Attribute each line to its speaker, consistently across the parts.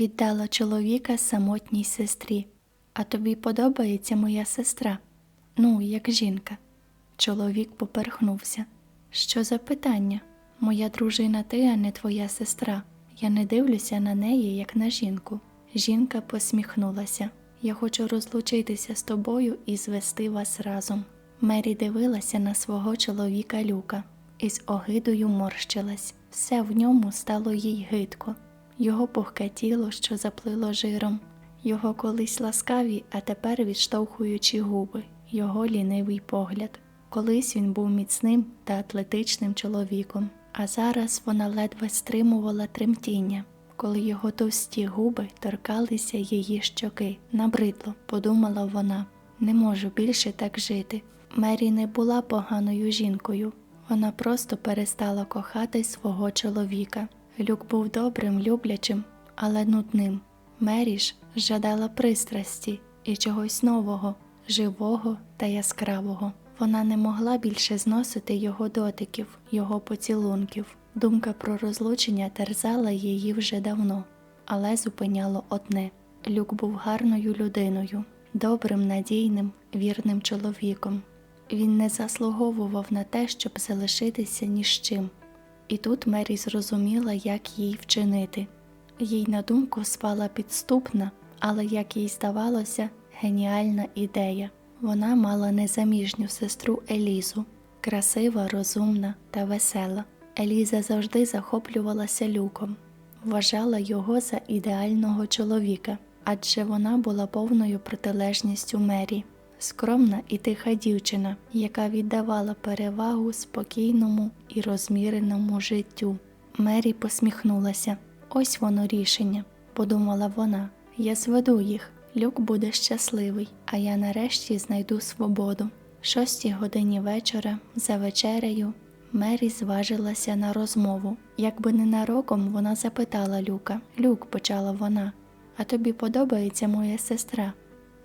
Speaker 1: віддала чоловіка самотній сестрі. А тобі подобається моя сестра? Ну, як жінка. Чоловік поперхнувся. Що за питання? Моя дружина ти, а не твоя сестра. Я не дивлюся на неї, як на жінку. Жінка посміхнулася. Я хочу розлучитися з тобою і звести вас разом. Мері дивилася на свого чоловіка Люка і з огидою морщилась. Все в ньому стало їй гидко. Його пухке тіло, що заплило жиром, його колись ласкаві, а тепер відштовхуючі губи, його лінивий погляд. Колись він був міцним та атлетичним чоловіком, а зараз вона ледве стримувала тремтіння, коли його товсті губи торкалися її щоки. Набридло, подумала вона, не можу більше так жити. Мері не була поганою жінкою, вона просто перестала кохати свого чоловіка. Люк був добрим, люблячим, але нудним. Мері ж жадала пристрасті і чогось нового, живого та яскравого. Вона не могла більше зносити його дотиків, його поцілунків. Думка про розлучення терзала її вже давно, але зупиняло одне: Люк був гарною людиною, добрим, надійним, вірним чоловіком. Він не заслуговував на те, щоб залишитися ні з чим. І тут Мері зрозуміла, як їй вчинити. Їй на думку спала підступна, але, як їй здавалося, геніальна ідея. Вона мала незаміжню сестру Елізу, красива, розумна та весела. Еліза завжди захоплювалася люком, вважала його за ідеального чоловіка, адже вона була повною протилежністю Мері, скромна і тиха дівчина, яка віддавала перевагу спокійному і розміреному життю. Мері посміхнулася. Ось воно рішення, подумала вона. Я зведу їх. Люк буде щасливий, а я нарешті знайду свободу. Шостій годині вечора, за вечерею, Мері зважилася на розмову. Якби ненароком вона запитала Люка. Люк, почала вона, а тобі подобається моя сестра?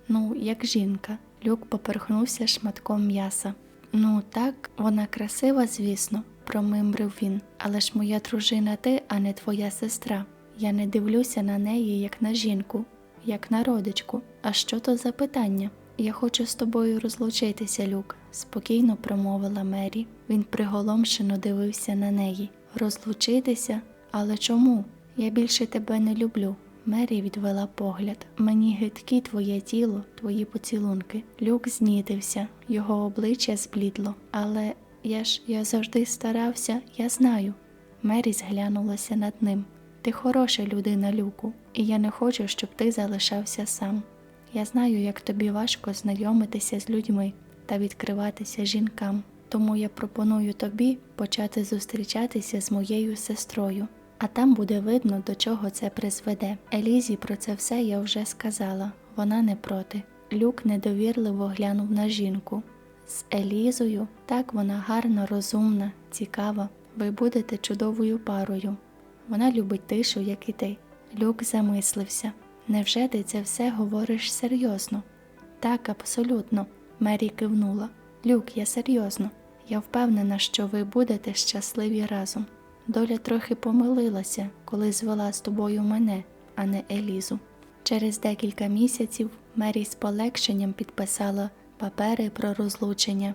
Speaker 1: Ну, як жінка. Люк поперхнувся шматком м'яса. Ну, так, вона красива, звісно, промимрив він, але ж моя дружина ти, а не твоя сестра. Я не дивлюся на неї, як на жінку, як на родичку. А що то за питання? Я хочу з тобою розлучитися, Люк, спокійно промовила Мері. Він приголомшено дивився на неї. Розлучитися? Але чому? Я більше тебе не люблю. Мері відвела погляд. Мені гидкі твоє тіло, твої поцілунки. Люк знітився, його обличчя зблідло. Але я ж я завжди старався, я знаю. Мері зглянулася над ним. Ти хороша людина, Люку, і я не хочу, щоб ти залишався сам. Я знаю, як тобі важко знайомитися з людьми та відкриватися жінкам, тому я пропоную тобі почати зустрічатися з моєю сестрою, а там буде видно, до чого це призведе. Елізі про це все я вже сказала, вона не проти. Люк недовірливо глянув на жінку. З Елізою так вона гарна, розумна, цікава. Ви будете чудовою парою. Вона любить тишу, як і ти. Люк замислився. Невже ти це все говориш серйозно? Так, абсолютно, Мері кивнула. Люк, я серйозно. Я впевнена, що ви будете щасливі разом. Доля трохи помилилася, коли звела з тобою мене, а не Елізу. Через декілька місяців Мері з полегшенням підписала папери про розлучення.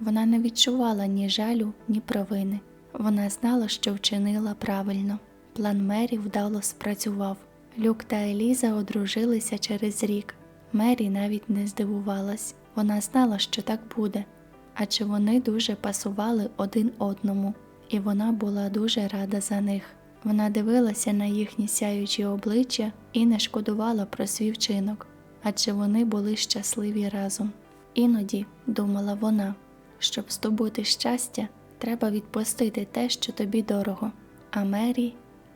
Speaker 1: Вона не відчувала ні жалю, ні провини. Вона знала, що вчинила правильно. План Мері вдало спрацював. Люк та Еліза одружилися через рік. Мері навіть не здивувалась. Вона знала, що так буде, адже вони дуже пасували один одному, і вона була дуже рада за них. Вона дивилася на їхні сяючі обличчя і не шкодувала про свій вчинок, адже вони були щасливі разом. Іноді, думала вона, щоб здобути щастя, треба відпустити те, що тобі дорого. А Мері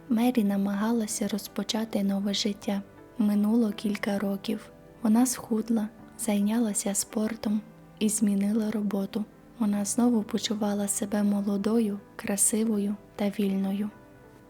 Speaker 1: Мері намагалася розпочати нове життя. Минуло кілька років. Вона схудла, зайнялася спортом і змінила роботу. Вона знову почувала себе молодою, красивою та вільною.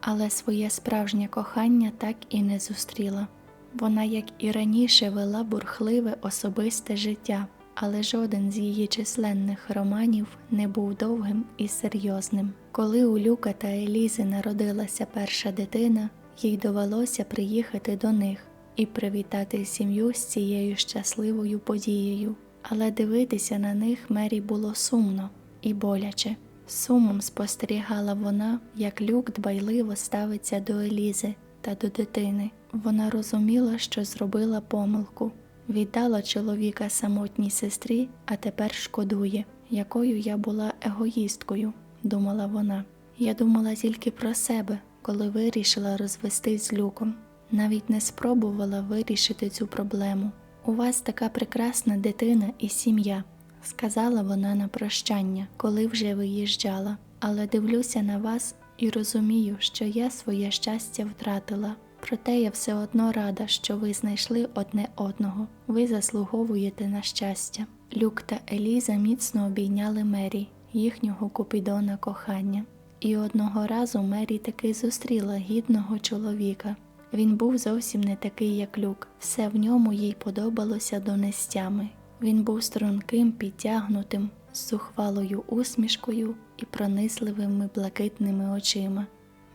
Speaker 1: Але своє справжнє кохання так і не зустріла. Вона, як і раніше, вела бурхливе особисте життя, але жоден з її численних романів не був довгим і серйозним. Коли у Люка та Елізи народилася перша дитина, їй довелося приїхати до них і привітати сім'ю з цією щасливою подією. Але дивитися на них Мері було сумно і боляче. Сумом спостерігала вона, як люк дбайливо ставиться до Елізи та до дитини. Вона розуміла, що зробила помилку, віддала чоловіка самотній сестрі, а тепер шкодує, якою я була егоїсткою, думала вона. Я думала тільки про себе, коли вирішила розвестись з люком. Навіть не спробувала вирішити цю проблему. У вас така прекрасна дитина і сім'я, сказала вона на прощання, коли вже виїжджала. Але дивлюся на вас і розумію, що я своє щастя втратила. Проте я все одно рада, що ви знайшли одне одного. Ви заслуговуєте на щастя. Люк та Еліза міцно обійняли Мері, їхнього купідона кохання. І одного разу Мері таки зустріла гідного чоловіка. Він був зовсім не такий, як люк, все в ньому їй подобалося донестями. Він був струнким, підтягнутим, з зухвалою усмішкою і пронизливими блакитними очима.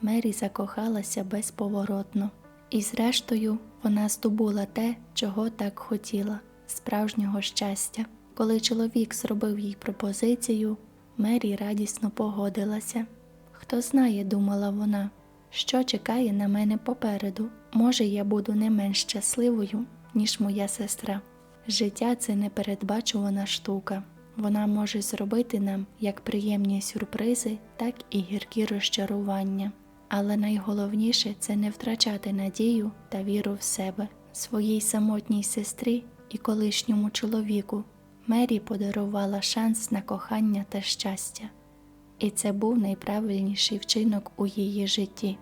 Speaker 1: Мері закохалася безповоротно, і зрештою вона здобула те, чого так хотіла справжнього щастя. Коли чоловік зробив їй пропозицію, Мері радісно погодилася. Хто знає, думала вона, що чекає на мене попереду. Може, я буду не менш щасливою, ніж моя сестра. Життя це непередбачувана штука. Вона може зробити нам як приємні сюрпризи, так і гіркі розчарування. Але найголовніше це не втрачати надію та віру в себе, своїй самотній сестрі і колишньому чоловіку. Мері подарувала шанс на кохання та щастя. І це був найправильніший вчинок у її житті.